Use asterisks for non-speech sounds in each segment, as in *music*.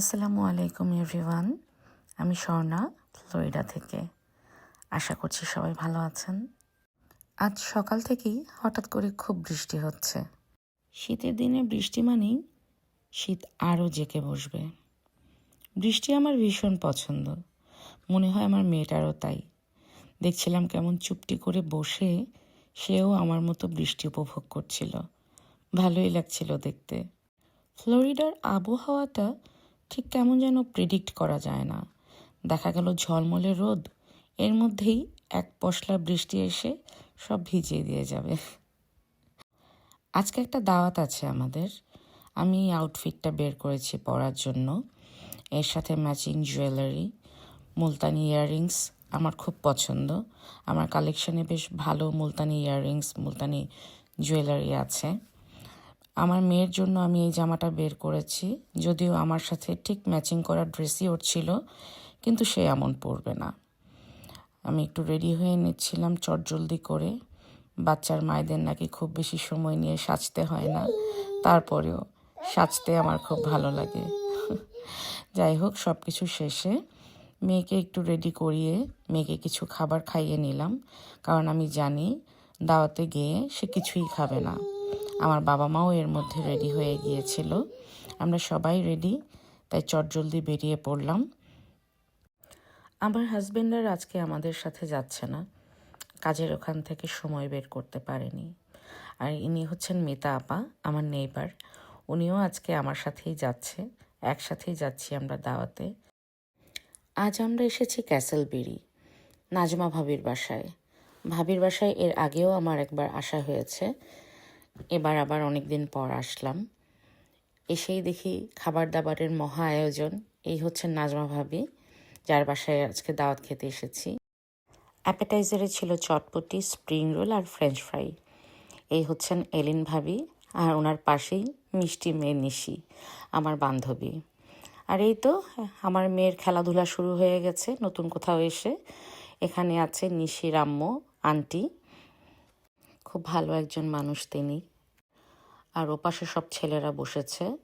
আসসালামু আলাইকুম, এভরিওয়ান। আমি স্বর্ণা, ফ্লোরিডা থেকে। আশা করছি সবাই ভালো আছেন। আজ সকাল থেকেই হঠাৎ করে খুব বৃষ্টি হচ্ছে। শীতের দিনে বৃষ্টি মানেই শীত আরও জেকে বসবে। বৃষ্টি আমার ভীষণ পছন্দ। মনে হয় আমার মেয়েটারও তাই। দেখছিলাম কেমন চুপটি করে বসে সেও আমার মতো বৃষ্টি উপভোগ করছিল। ভালোই লাগছিল দেখতে। ফ্লোরিডার আবহাওয়াটা ঠিক কেমন যেন প্রেডিক্ট করা যায় না। দেখা গেল ঝলমলে রোদ, এর মধ্যেই এক পশলা বৃষ্টি এসে সব ভিজিয়ে দিয়ে যাবে। আজকে একটা দাওয়াত আছে আমাদের। আমি আউটফিটটা বের করেছি পরার জন্য। এর সাথে ম্যাচিং জুয়েলারি মুলতানি ইয়াররিংস আমার খুব পছন্দ। আমার কালেকশানে বেশ ভালো মুলতানি ইয়াররিংস মুলতানি জুয়েলারি আছে। আমার মেয়ের জন্য আমি এই জামাটা বের করেছি। যদিও আমার সাথে ঠিক ম্যাচিং করা ড্রেসই ওর ছিল, কিন্তু সে এমন পরবে না। আমি একটু রেডি হয়ে নিচ্ছিলাম চটজলদি করে। বাচ্চার মায়েদের নাকি খুব বেশি সময় নিয়ে সাজতে হয় না। তারপরেও সাজতে আমার খুব ভালো লাগে। যাই হোক সব কিছু শেষে মেয়েকে একটু রেডি করিয়ে মেয়েকে কিছু খাবার খাইয়ে নিলাম। কারণ আমি জানি, দাওয়াতে গিয়ে সে কিছুই খাবে না। আমার বাবা মাও এর মধ্যে রেডি হয়ে গিয়েছিল। আমরা সবাই রেডি তাই চটজলদি বেরিয়ে পড়লাম। আমার হাজবেন্ড আর আজকে আমাদের সাথে যাচ্ছে না। কাজের ওখান থেকে সময় বের করতে পারেনি। আর ইনি হচ্ছেন মিতা আপা, আমার নেইবার উনিও আজকে আমার সাথেই যাচ্ছে। একসাথেই যাচ্ছি আমরা দাওয়াতে। আজ আমরা এসেছি ক্যাসেলবেরি নাজমা ভাবির বাসায়। ভাবির বাসায় এর আগেও আমার একবার আসা হয়েছে। এবার আবার অনেক দিন পর আসলাম। এসেই দেখি খাবার দাবারের মহা আয়োজন। এই হচ্ছে নাজমা ভাবি, যার বাসায় আজকে দাওয়াত খেতে এসেছি। অ্যাপেটাইজারে ছিল চটপটি, স্প্রিং রোল আর ফ্রেঞ্চ ফ্রাই। এই হচ্ছেন এলিন ভাবি আর ওনার পাশেই মিষ্টি মেয়ে নিশি, আমার বান্ধবী। আর এই তো, আমার মেয়ের খেলাধুলা শুরু হয়ে গেছে, নতুন কোথাও এসে। এখানে আছে নিশির আম্মু, আন্টি খুব ভালো একজন মানুষ তিনি। আর ওপাশে সব ছেলেরা বসেছে।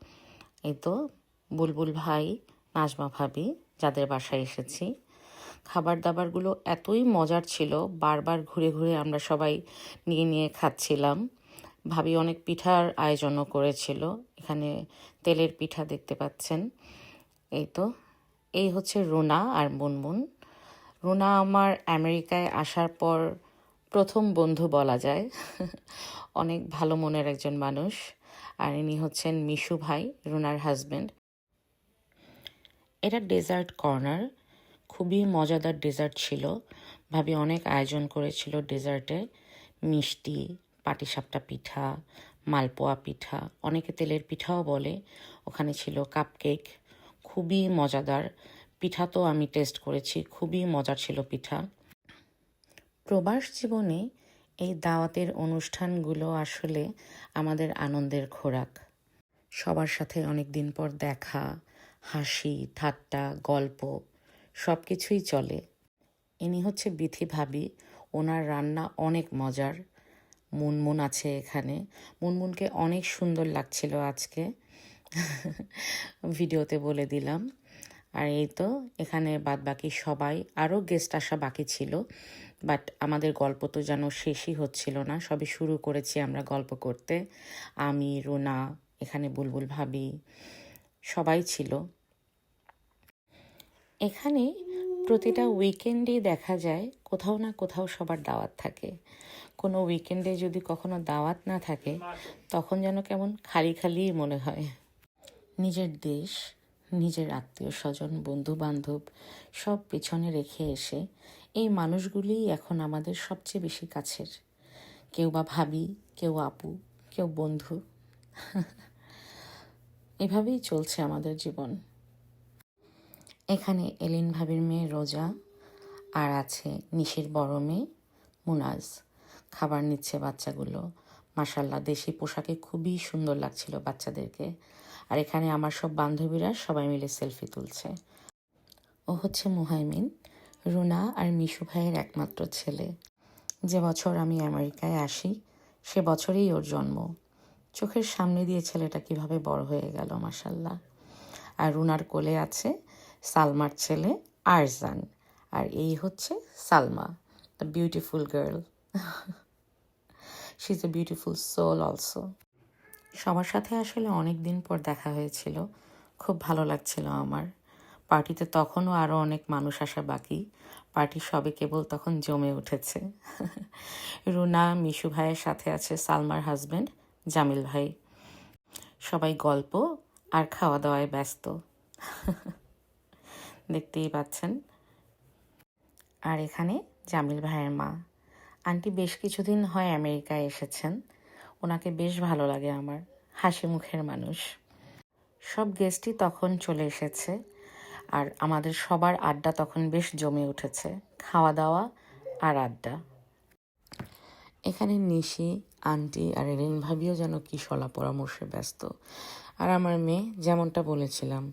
এই তো বুলবুল ভাই, নাজমা ভাবি, যাদের বাসায় এসেছি। খাবার দাবারগুলো এতই মজার ছিল, বারবার ঘুরে ঘুরে আমরা সবাই নিয়ে নিয়ে খাচ্ছিলাম। ভাবি অনেক পিঠার আয়োজনও করেছিল। এখানে তেলের পিঠা দেখতে পাচ্ছেন। এই তো, এই হচ্ছে রুনা আর মুনমুন। রুনা আমার আমেরিকায় আসার পর প্রথম বন্ধু বলা যায়। *laughs* অনেক ভালো মনের একজন মানুষ। আর ইনি হচ্ছেন মিশু ভাই, রুনার হাজবেন্ড এটা ডেজার্ট কর্নার খুবই মজাদার ডেজার্ট ছিল। ভাবি অনেক আয়োজন করেছিল ডেজার্টে মিষ্টি, পাটিসাপটা পিঠা, মালপোয়া পিঠা, অনেকে তেলের পিঠাও বলে। ওখানে ছিল কাপকেক খুবই মজাদার। পিঠা তো আমি টেস্ট করেছি। খুবই মজার ছিল পিঠা। প্রবাস জীবনে এই দাওয়াতের অনুষ্ঠানগুলো আসলে আমাদের আনন্দের খোরাক। সবার সাথে অনেক দিন পর দেখা, হাসি, ঠাট্টা, গল্প সব কিছুই চলে। ইনি হচ্ছে বিথি ভাবি। ওনার রান্না অনেক মজার। মুনমুন আছে এখানে। মুনমুনকে অনেক সুন্দর লাগছিল আজকে। ভিডিওতে বলে দিলাম। আর এই তো এখানে বাদ বাকি সবাই, আরও গেস্ট আসা বাকি ছিল বাট আমাদের গল্প তো যেন শেষই হচ্ছিল না। সবে শুরু করেছি আমরা গল্প করতে। আমি, রুনা, এখানে বুলবুল ভাবি, সবাই ছিল। এখানে প্রতিটা উইকেন্ডেই দেখা যায়, কোথাও না কোথাও সবার দাওয়াত থাকে। কোনো উইকেন্ডে যদি কখনো দাওয়াত না থাকে, তখন যেন কেমন খালি খালিই মনে হয়। নিজের দেশ নিজের আত্মীয় স্বজন বন্ধু বান্ধব সব পেছনে রেখে এসে এই মানুষগুলিই এখন আমাদের সবচেয়ে বেশি কাছের। কেউ বা ভাবি, কেউ আপু, কেউ বন্ধু। *laughs* এভাবেই চলছে আমাদের জীবন। এখানে এলিন ভাবির মেয়ে রোজা আর আছে নিশির বড় মেয়ে মুনাজ। খাবার নিচ্ছে বাচ্চাগুলো। মাসাল্লাহ দেশি পোশাকে খুবই সুন্দর লাগছিল বাচ্চাদেরকে। আর এখানে আমার সব বান্ধবীরা সবাই মিলে সেলফি তুলছে। ও হচ্ছে মুহাইমিন, রুনা আর মিশু ভাইয়ের একমাত্র ছেলে। যে বছর আমি আমেরিকায় আসি, সে বছরেই ওর জন্ম। চোখের সামনে দিয়ে ছেলেটা কীভাবে বড় হয়ে গেল মাসাল্লাহ আর রুনার কোলে আছে সালমার ছেলে আরজান, আর এই হচ্ছে Salma the beautiful girl she is a beautiful soul also সবার সাথে আসলে অনেক দিন পর দেখা হয়েছিল। খুব ভালো লাগছিল আমার। পার্টিতে তখনও আরও অনেক মানুষ আসা বাকি। পার্টি সবে কেবল তখন জমে উঠেছে। রুনা, মিশু ভাইয়ের সাথে আছে সালমার হাজব্যান্ড জামিল ভাই। সবাই গল্প আর খাওয়া দাওয়ায় ব্যস্ত। দেখতেই পাচ্ছেন। আর এখানে জামিল ভাইয়ের মা। আন্টি বেশ কিছুদিন হয় আমেরিকায় এসেছেন। ওনাকে বেশ ভালো লাগে আমার, হাসি মুখের মানুষ। সব গেস্টই তখন চলে এসেছে আর আমাদের সবার আড্ডা তখন বেশ জমে উঠেছে খাওয়া দাওয়া আর আড্ডা। এখানে নিশি, আন্টি আর এলিন ভাবিও যেন কি সলা পরামর্শে ব্যস্ত। আর আমার মেয়ে যেমনটা বলেছিলাম,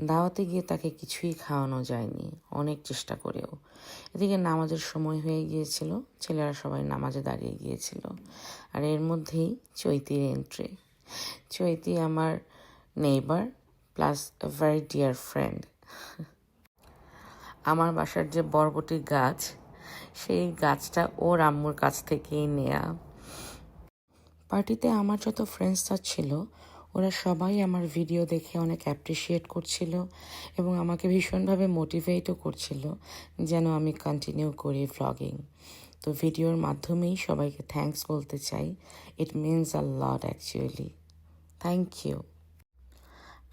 দাওয়াতে গিয়ে তাকে কিছুই খাওয়ানো যায়নি, অনেক চেষ্টা করেও। এদিকে নামাজের সময় হয়ে গিয়েছিল, ছেলেরা সবাই নামাজে দাঁড়িয়ে গিয়েছিল। আর এর মধ্যেই চৈতির এন্ট্রি চৈতি আমার neighbour plus very dear friend আমার বাসার যে বরবটি গাছ, সেই গাছটা ওর আম্মুর কাছ থেকেই নেয়া। পার্টিতে আমার যত ফ্রেন্ডসরা ছিল ওরা সবাই আমার ভিডিও দেখে অনেক অ্যাপ্রিসিয়েট করছিল এবং আমাকে ভীষণভাবে মোটিভেটও করছিল যেন আমি কন্টিনিউ করি ভ্লগিং তো ভিডিওর মাধ্যমেই সবাইকে থ্যাঙ্কস বলতে চাই। It means a lot actually thank you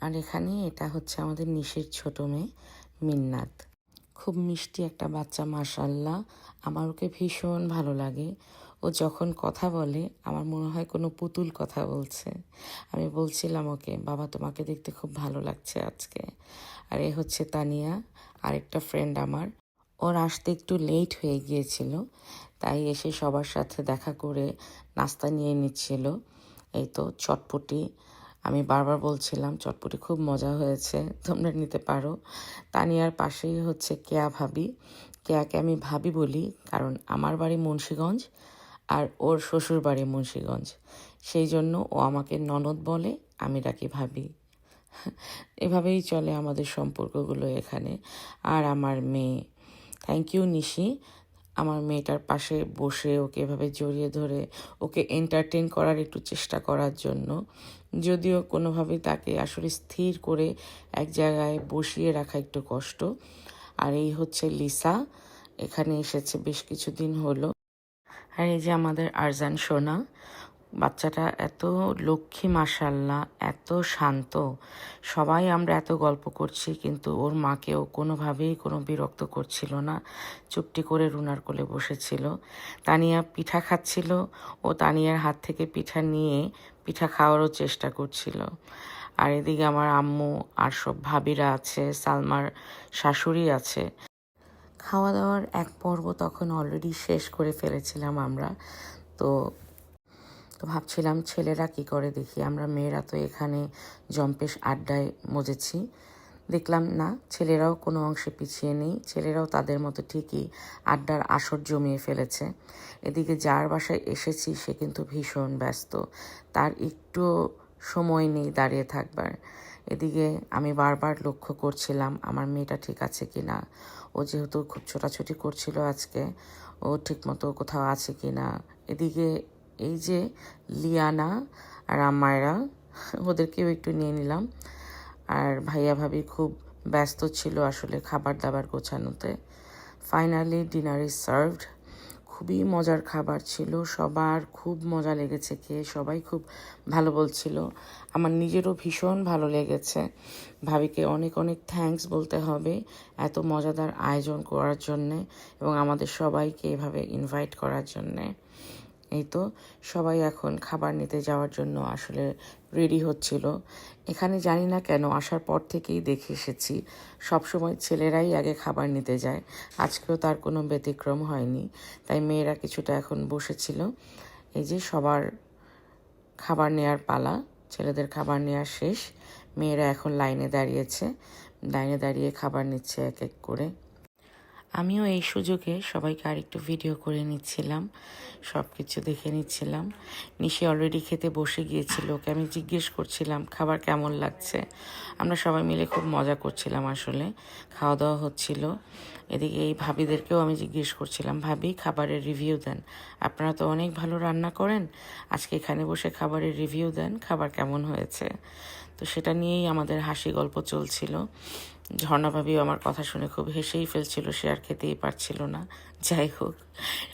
আর এখানে এটা হচ্ছে আমাদের নিশের ছোট মেয়ে মিন্নাত। খুব মিষ্টি একটা বাচ্চা, মাশাল্লাহ। আমার ওকে ভীষণ ভালো লাগে। ও যখন কথা বলে, আমার মনে হয় কোনো পুতুল কথা বলছে। আমি বলছিলাম, ওকে, বাবা, তোমাকে দেখতে খুব ভালো লাগছে আজকে। আর এ হচ্ছে তানিয়া, আরেকটা ফ্রেন্ড আমার। ওর আসতে একটু লেট হয়ে গিয়েছিল, তাই এসে সবার সাথে দেখা করে নাস্তা নিয়ে নিচ্ছিল। এই তো, চটপটি। আমি বারবার বলছিলাম, চটপটি খুব মজা হয়েছে, তোমরা নিতে পারো। তানিয়ার পাশেই হচ্ছে কেয়া ভাবি। কেয়াকে আমি ভাবি বলি, কারণ আমার বাড়ি মুন্সীগঞ্জ আর ওর শ্বশুর বাড়ি মুন্সীগঞ্জ। সেই জন্য ও আমাকে ননদ বলে আমি ডাকি ভাবি। এভাবেই চলে আমাদের সম্পর্কগুলো এখানে। আর আমার মেয়ে। Thank you Nishi. আমার মেয়েটার পাশে বসে ওকে এভাবে জড়িয়ে ধরে ওকে এন্টারটেন করার একটু চেষ্টা করার জন্য। যদিও কোনোভাবেই তাকে আসলে স্থির করে এক জায়গায় বসিয়ে রাখা একটু কষ্ট। আর এই হচ্ছে লিসা। এখানে এসেছে, বেশ কিছুদিন হলো। আর এই যে আমাদের আরজান সোনা, বাচ্চাটা এত লক্ষ্মী মাসাল্লাহ এত শান্ত। সবাই আমরা এত গল্প করছি, কিন্তু ওর মাকেও কোনোভাবেই কোনো বিরক্ত করছিল না। চুপটি করে রুনার কোলে বসেছিল। তানিয়া পিঠা খাচ্ছিল ও তানিয়ার হাত থেকে পিঠা নিয়ে পিঠা খাওয়ারও চেষ্টা করছিল। আর এদিকে আমার আম্মু আর সব ভাবিরা আছে, সালমার শাশুড়ি আছে। খাওয়া দাওয়ার এক পর্ব তখন অলরেডি শেষ করে ফেলেছিলাম আমরা। তো তো ভাবছিলাম ছেলেরা কি করে দেখি? আমরা মেয়েরা তো এখানে জম্পেশ আড্ডায় মজেছি। দেখলাম না, ছেলেরাও কোনো অংশে পিছিয়ে নেই। ছেলেরাও তাদের মতো ঠিকই আড্ডার আসর জমিয়ে ফেলেছে। এদিকে যার বাসায় এসেছি, সে কিন্তু ভীষণ ব্যস্ত। তার একটু সময় নেই দাঁড়িয়ে থাকবার। এদিকে আমি বারবার লক্ষ্য করছিলাম, আমার মেয়েটা ঠিক আছে কি না ও যেহেতু খুব ছোটাছুটি করছিল আজকে, ও ঠিকমতো কোথাও আছে কি না। এদিকে এই যে লিয়ানা আর আমায়রা ওদেরকেও একটু নিয়ে নিলাম। আর ভাইয়া ভাবি খুব ব্যস্ত ছিল আসলে খাবার দাবার গোছানোতে। ফাইনালি ডিনার ইজ সার্ভড খুবই মজার খাবার ছিল। সবার খুব মজা লেগেছে খেয়ে, সবাই খুব ভালো বলছিল। আমার নিজেরও ভীষণ ভালো লেগেছে। ভাবিকে অনেক অনেক থ্যাংকস বলতে হবে এত মজাদার আয়োজন করার জন্যে এবং আমাদের সবাইকে এভাবে ইনভাইট করার জন্যে। এই তো সবাই এখন খাবার নিতে যাওয়ার জন্য আসলে রেডি হচ্ছিল। এখানে জানি না কেন আসার পর থেকেই দেখে এসেছি, সবসময় ছেলেরাই আগে খাবার নিতে যায়। আজকেও তার কোনো ব্যতিক্রম হয়নি, তাই মেয়েরা কিছুটা এখন বসেছিল। এই যে সবার খাবার নেয়ার পালা, ছেলেদের খাবার নেওয়া শেষ, মেয়েরা এখন লাইনে দাঁড়িয়েছে। লাইনে দাঁড়িয়ে খাবার নিচ্ছে এক এক করে। আমিও এই সুযোগে সবাইকে আরেকটু ভিডিও করে নিচ্ছিলাম সব কিছু দেখে নিচ্ছিলাম। নিশি অলরেডি খেতে বসে গিয়েছিল, ওকে আমি জিজ্ঞেস করছিলাম, খাবার কেমন লাগছে? আমরা সবাই মিলে খুব মজা করছিলাম আসলে খাওয়া দাওয়া হচ্ছিল। এদিকে এই ভাবিদেরকেও আমি জিজ্ঞেস করছিলাম, ভাবি, খাবারের রিভিউ দেন। আপনারা তো অনেক ভালো রান্না করেন, আজকে এখানে বসে খাবারের রিভিউ দেন, খাবার কেমন হয়েছে? তো সেটা নিয়েই আমাদের হাসি গল্প চলছিল। ঝর্ণা ভাবিও আমার কথা শুনে খুব হেসেই ফেলছিল, সে আর খেতেই পারছিল না। যাই হোক,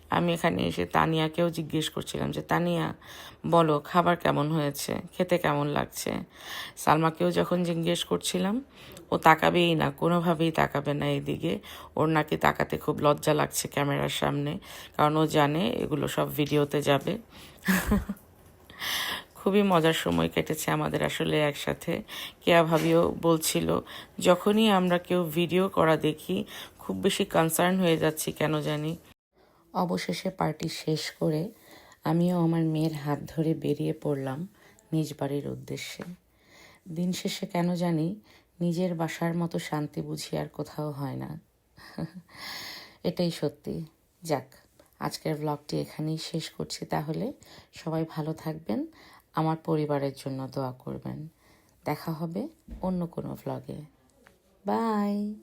আমি এখানে এসে তানিয়াকেও জিজ্ঞেস করছিলাম যে, তানিয়া, বলো, খাবার কেমন হয়েছে? খেতে কেমন লাগছে? সালমাকেও যখন জিজ্ঞেস করছিলাম, ও তাকাবেই না, কোনোভাবেই তাকাবে না এদিকে। ওর নাকি তাকাতে খুব লজ্জা লাগছে ক্যামেরার সামনে, কারণ ও জানে এগুলো সব ভিডিওতে যাবে। খুবই মজার সময় কেটেছে আমাদের আসলে একসাথে। কেয়া ভাবিও বলছিল, যখনই আমরা কেউ ভিডিও করা দেখি, খুব বেশি কনসার্ন হয়ে যাচ্ছি, কেন জানি? অবশেষে পার্টি শেষ করে আমিও আমার মেয়ের হাত ধরে বেরিয়ে পড়লাম নিজ বাড়ির উদ্দেশ্যে। দিন শেষে কেন জানি নিজের বাসার মতো শান্তি বুঝি আর কোথাও হয় না। এটাই সত্যি। যাক, আজকের ব্লগটি এখানেই শেষ করছি। তাহলে সবাই ভালো থাকবেন। আমার পরিবারের জন্য দোয়া করবেন। দেখা হবে অন্য কোনো ভ্লগে বাই